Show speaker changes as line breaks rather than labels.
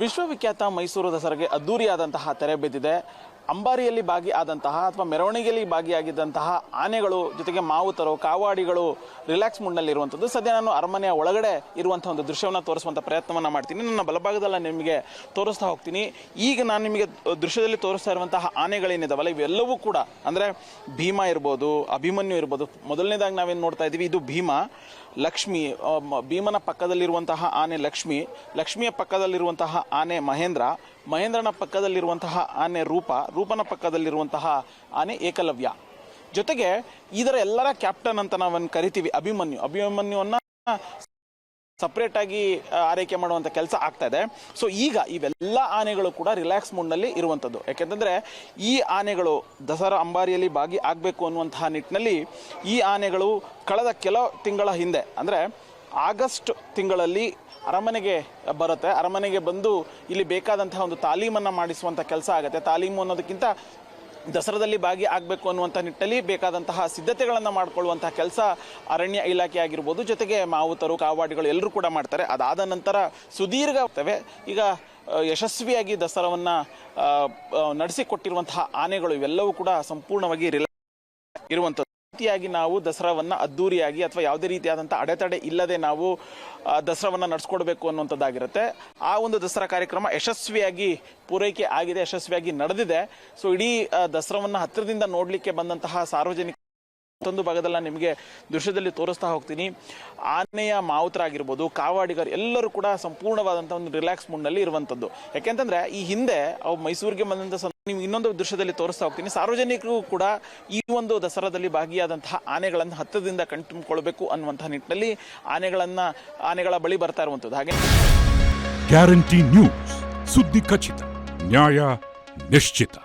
ವಿಶ್ವವಿಖ್ಯಾತ ಮೈಸೂರು ದಸರಾಗೆ ಅದ್ದೂರಿಯಾದಂತಹ ತೆರೆ ಬಿದ್ದಿದೆ. ಅಂಬಾರಿಯಲ್ಲಿ ಭಾಗಿಯಾದಂತಹ ಅಥವಾ ಮೆರವಣಿಗೆಯಲ್ಲಿ ಭಾಗಿಯಾಗಿದ್ದಂತಹ ಆನೆಗಳು ಜೊತೆಗೆ ಮಾವುತರು, ಕಾವಾಡಿಗಳು ರಿಲ್ಯಾಕ್ಸ್ ಮೂಡ್ನಲ್ಲಿರುವಂಥದ್ದು. ಸದ್ಯ ನಾನು ಅರಮನೆಯ ಒಳಗಡೆ ಇರುವಂಥ ಒಂದು ದೃಶ್ಯವನ್ನು ತೋರಿಸುವಂಥ ಪ್ರಯತ್ನವನ್ನು ಮಾಡ್ತೀನಿ. ನನ್ನ ಬಲಭಾಗದಲ್ಲಿ ನಿಮಗೆ ತೋರಿಸ್ತಾ ಹೋಗ್ತೀನಿ. ಈಗ ನಾನು ನಿಮಗೆ ದೃಶ್ಯದಲ್ಲಿ ತೋರಿಸ್ತಾ ಇರುವಂತಹ ಆನೆಗಳೇನಿದಾವಲ್ಲ, ಇವೆಲ್ಲವೂ ಕೂಡ ಅಂದರೆ ಭೀಮ ಇರ್ಬೋದು, ಅಭಿಮನ್ಯು ಇರ್ಬೋದು. ಮೊದಲನೇದಾಗಿ ನಾವೇನು ನೋಡ್ತಾ ಇದ್ದೀವಿ, ಇದು ಭೀಮ, ಲಕ್ಷ್ಮಿ ಭೀಮನ ಪಕ್ಕದಲ್ಲಿರುವಂತಹ ಆನೆ ಲಕ್ಷ್ಮಿ, ಲಕ್ಷ್ಮಿಯ ಪಕ್ಕದಲ್ಲಿರುವಂತಹ ಆನೆ ಮಹೇಂದ್ರ ಮಹೇಂದ್ರನ ಪಕ್ಕದಲ್ಲಿರುವಂತಹ ಆನೆ ರೂಪ, ರೂಪನ ಪಕ್ಕದಲ್ಲಿರುವಂತಹ ಆನೆ ಏಕಲವ್ಯ. ಜೊತೆಗೆ ಇದರ ಎಲ್ಲರ ಕ್ಯಾಪ್ಟನ್ ಅಂತ ನಾವನ್ನು ಕರಿತೀವಿ, ಅಭಿಮನ್ಯು. ಅಭಿಮನ್ಯುವನ್ನ ಸಪ್ರೇಟ್ ಆಗಿ ಆರೈಕೆ ಮಾಡುವಂಥ ಕೆಲಸ ಆಗ್ತಾ ಇದೆ. ಸೊ ಈಗ ಇವೆಲ್ಲ ಆನೆಗಳು ಕೂಡ ರಿಲ್ಯಾಕ್ಸ್ ಮೂಡ್ನಲ್ಲಿ ಇರುವಂಥದ್ದು ಯಾಕೆಂತಂದ್ರೆ, ಈ ಆನೆಗಳು ದಸರಾ ಅಂಬಾರಿಯಲ್ಲಿ ಭಾಗಿ ಆಗಬೇಕು ಅನ್ನುವಂತಹ ನಿಟ್ಟಿನಲ್ಲಿ ಈ ಆನೆಗಳು ಕಳೆದ ಕೆಲ ತಿಂಗಳ ಹಿಂದೆ, ಅಂದರೆ ಆಗಸ್ಟ್ ತಿಂಗಳಲ್ಲಿ ಅರಮನೆಗೆ ಬರುತ್ತೆ. ಅರಮನೆಗೆ ಬಂದು ಇಲ್ಲಿ ಬೇಕಾದಂತಹ ಒಂದು ತಾಲೀಮನ್ನು ಮಾಡಿಸುವಂಥ ಕೆಲಸ ಆಗುತ್ತೆ. ತಾಲೀಮು ಅನ್ನೋದಕ್ಕಿಂತ ದಸರಾದಲ್ಲಿ ಭಾಗಿ ಆಗಬೇಕು ಅನ್ನುವಂಥ ನಿಟ್ಟಲ್ಲಿ ಬೇಕಾದಂತಹ ಸಿದ್ಧತೆಗಳನ್ನು ಮಾಡಿಕೊಳ್ಳುವಂತಹ ಕೆಲಸ ಅರಣ್ಯ ಇಲಾಖೆ ಆಗಿರ್ಬೋದು, ಜೊತೆಗೆ ಮಾವುತರು, ಕಾವಾಡಿಗಳು ಎಲ್ಲರೂ ಕೂಡ ಮಾಡ್ತಾರೆ. ಅದಾದ ನಂತರ ಸುದೀರ್ಘ ಆಗ್ತವೆ. ಈಗ ಯಶಸ್ವಿಯಾಗಿ ದಸರಾವನ್ನು ನಡೆಸಿಕೊಟ್ಟಿರುವಂತಹ ಆನೆಗಳು ಇವೆಲ್ಲವೂ ಕೂಡ ಸಂಪೂರ್ಣವಾಗಿ ರಿಲಾ ಇರುವಂಥದ್ದು. ರೀತಿಯಾಗಿ ನಾವು ದಸರಾವನ್ನು ಅದ್ದೂರಿಯಾಗಿ ಅಥವಾ ಯಾವುದೇ ರೀತಿಯಾದಂಥ ಅಡೆತಡೆ ಇಲ್ಲದೆ ನಾವು ದಸರಾವನ್ನು ನಡೆಸ್ಕೊಡ್ಬೇಕು ಅನ್ನುವಂಥದ್ದಾಗಿರುತ್ತೆ. ಆ ಒಂದು ದಸರಾ ಕಾರ್ಯಕ್ರಮ ಯಶಸ್ವಿಯಾಗಿ ಪೂರೈಕೆ ಆಗಿದೆ, ಯಶಸ್ವಿಯಾಗಿ ನಡೆದಿದೆ. ಸೊ ಇಡೀ ದಸರಾವನ್ನು ಹತ್ತಿರದಿಂದ ನೋಡಲಿಕ್ಕೆ ಬಂದಂತಹ ಸಾರ್ವಜನಿಕ ಮತ್ತೊಂದು ಭಾಗದಲ್ಲಿ ನಿಮಗೆ ದೃಶ್ಯದಲ್ಲಿ ತೋರಿಸ್ತಾ ಹೋಗ್ತೀನಿ. ಆನೆಯ ಮಾವುತರಾಗಿರ್ಬೋದು, ಕಾವಾಡಿಗರು ಎಲ್ಲರೂ ಕೂಡ ಸಂಪೂರ್ಣವಾದಂಥ ಒಂದು ರಿಲ್ಯಾಕ್ಸ್ ಮೂಡ್ನಲ್ಲಿ ಇರುವಂಥದ್ದು. ಯಾಕೆಂತಂದರೆ, ಈ ಹಿಂದೆ ಅವು ಮೈಸೂರಿಗೆ ಬಂದಂಥ ನೀವು ಇನ್ನೊಂದು ದೃಶ್ಯದಲ್ಲಿ ತೋರಿಸ್ತಾ ಹೋಗ್ತೀನಿ. ಸಾರ್ವಜನಿಕರು ಕೂಡ ಈ ಒಂದು ದಸರಾದಲ್ಲಿ ಭಾಗಿಯಾದಂತಹ ಆನೆಗಳನ್ನು ಹತ್ತದಿಂದ ಕಣ್ತುಂಬಿಕೊಳ್ಬೇಕು ಅನ್ನುವಂತಹ ನಿಟ್ಟಿನಲ್ಲಿ ಆನೆಗಳನ್ನ, ಆನೆಗಳ ಬಳಿ ಬರ್ತಾ ಇರುವಂಥದ್ದು. ಹಾಗೆ
ಗ್ಯಾರಂಟಿ ನ್ಯೂಸ್ ಸುದ್ದಿ ಖಚಿತ, ನ್ಯಾಯ ನಿಶ್ಚಿತ.